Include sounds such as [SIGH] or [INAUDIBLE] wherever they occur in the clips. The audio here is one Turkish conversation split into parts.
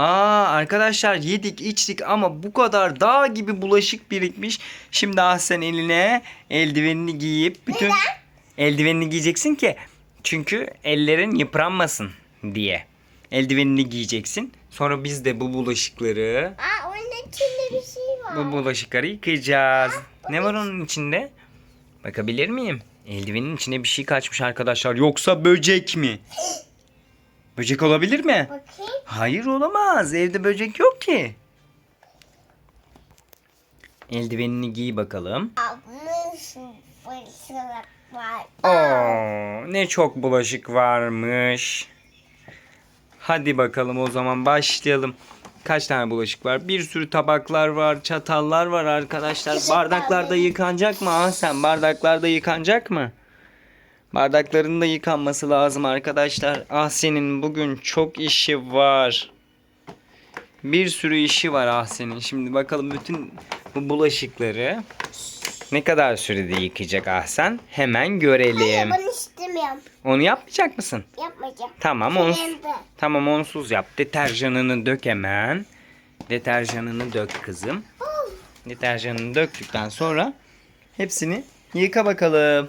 Aa arkadaşlar yedik içtik ama bu kadar dağ gibi bulaşık birikmiş. Şimdi Ahsen eline eldivenini giyip bütün eldivenini giyeceksin ki çünkü ellerin yıpranmasın diye. Eldivenini giyeceksin. Sonra biz de bu bulaşıkları Aa onun içinde bir şey var. bu bulaşıkları yıkayacağız. Ne var onun içinde? Bakabilir miyim? Eldivenin içine bir şey kaçmış arkadaşlar. Yoksa böcek mi? [LAUGHS] Böcek olabilir mi? Bakayım. Hayır olamaz. Evde böcek yok ki. Eldivenini giy bakalım. Oo, ne çok bulaşık varmış. Hadi bakalım o zaman başlayalım. Kaç tane bulaşık var? Bir sürü tabaklar var, çatallar var arkadaşlar. Bardaklar da yıkanacak mı? Ah sen bardaklar da yıkanacak mı? Bardakların da yıkanması lazım arkadaşlar. Ah senin bugün çok işi var. Bir sürü işi var ah senin. Şimdi bakalım bütün bu bulaşıkları ne kadar sürede yıkayacak Ahsen? Hemen Hayır görelim. ben istemiyorum. Onu yapmayacak mısın? Yapmayacağım. Tamam de. tamam onsuz yap. Deterjanını dök hemen. Deterjanını dök kızım. Of. Deterjanını döktükten sonra hepsini yıka bakalım.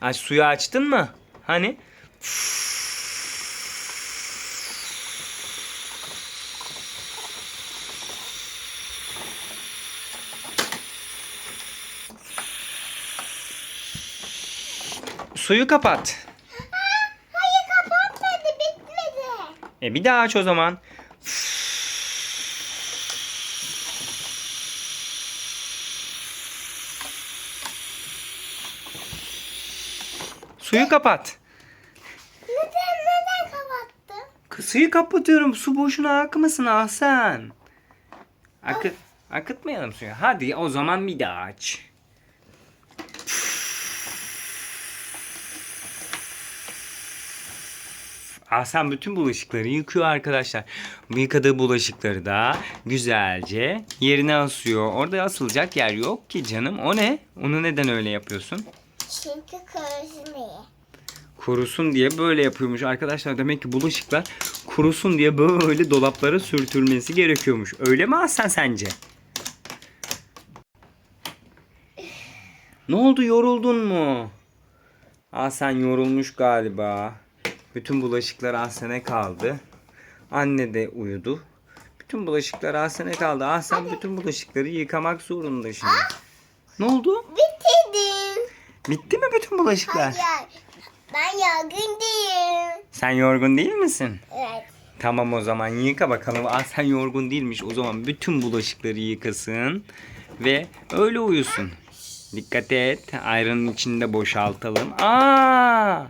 Aç suyu açtın mı? Hani? Suyu kapat. Hayır kapatmadı bitmedi. E bir daha aç o zaman. Suyu kapat. Neden neden kapattın? K- Suyu kapatıyorum. Su boşuna akmasın Ahsen. Akıt, akıtmayalım suyu. Hadi o zaman bir daha aç. Ahsen bütün bulaşıkları yıkıyor arkadaşlar. Yıkadığı bulaşıkları da güzelce yerine asıyor. Orada asılacak yer yok ki canım. O ne? Onu neden öyle yapıyorsun? Çünkü karışmıyor. kurusun diye böyle yapıyormuş arkadaşlar. Demek ki bulaşıklar kurusun diye böyle dolaplara sürtülmesi gerekiyormuş. Öyle mi Hasan sence? Ne oldu yoruldun mu? Hasan yorulmuş galiba. Bütün bulaşıklar Hasan'a kaldı. Anne de uyudu. Bütün bulaşıklar Hasan'a kaldı. Hasan bütün bulaşıkları yıkamak zorunda şimdi. Ne oldu? Bitirdim. Bitti mi bütün bulaşıklar? Hayır. Ben yorgun değilim. Sen yorgun değil misin? Evet. Tamam o zaman yıka bakalım. Aa sen yorgun değilmiş. O zaman bütün bulaşıkları yıkasın ve öyle uyusun. Dikkat et. Ayranın içinde boşaltalım. Aa!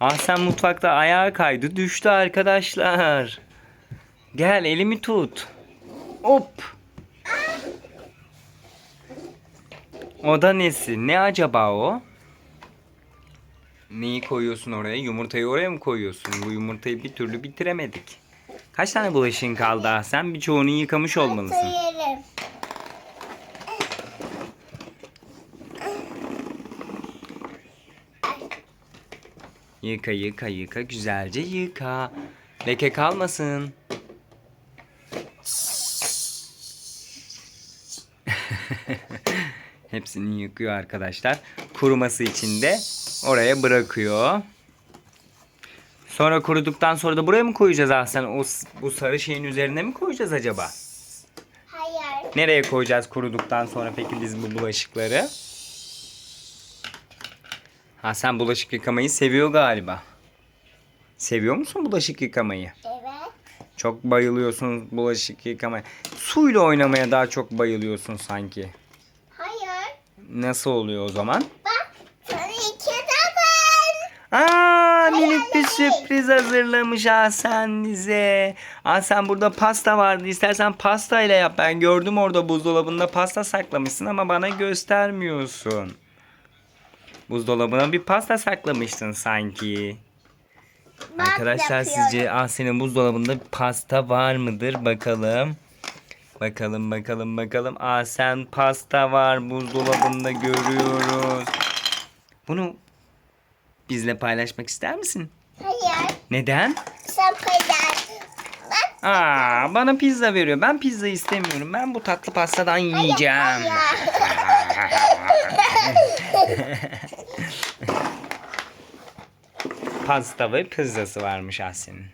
Ah sen mutfakta ayağa kaydı. Düştü arkadaşlar. Gel elimi tut. Hop. O da nesi? Ne acaba o? Neyi koyuyorsun oraya? Yumurtayı oraya mı koyuyorsun? Bu yumurtayı bir türlü bitiremedik. Kaç tane bulaşığın kaldı ah? Sen birçoğunu yıkamış olmalısın. Sayarım. Yıka yıka yıka güzelce yıka. Leke kalmasın. [LAUGHS] Hepsini yıkıyor arkadaşlar. Kuruması için de oraya bırakıyor. Sonra kuruduktan sonra da buraya mı koyacağız Ahsen? O bu sarı şeyin üzerine mi koyacağız acaba? Hayır. Nereye koyacağız kuruduktan sonra peki biz bu bulaşıkları? Ha sen bulaşık yıkamayı seviyor galiba. Seviyor musun bulaşık yıkamayı? Evet. Çok bayılıyorsun bulaşık yıkamaya. Suyla oynamaya daha çok bayılıyorsun sanki. Nasıl oluyor o zaman? Bak sana iki. Aa minik bir sürpriz hazırlamış Hasan bize. Hasan burada pasta vardı. İstersen pasta ile yap. Ben gördüm orada buzdolabında pasta saklamışsın ama bana göstermiyorsun. Buzdolabına bir pasta saklamıştın sanki. Ben Arkadaşlar yapıyorum. sizce Asya'nın buzdolabında pasta var mıdır bakalım. Bakalım bakalım bakalım. Asen pasta var buzdolabında görüyoruz. Bunu Bizle paylaşmak ister misin? Hayır. Neden? Sen paylaş. Bak. Aa, bana pizza veriyor. Ben pizza istemiyorum. Ben bu tatlı pastadan yiyeceğim. [LAUGHS] Pasta ve pizzası varmış Asya'nın.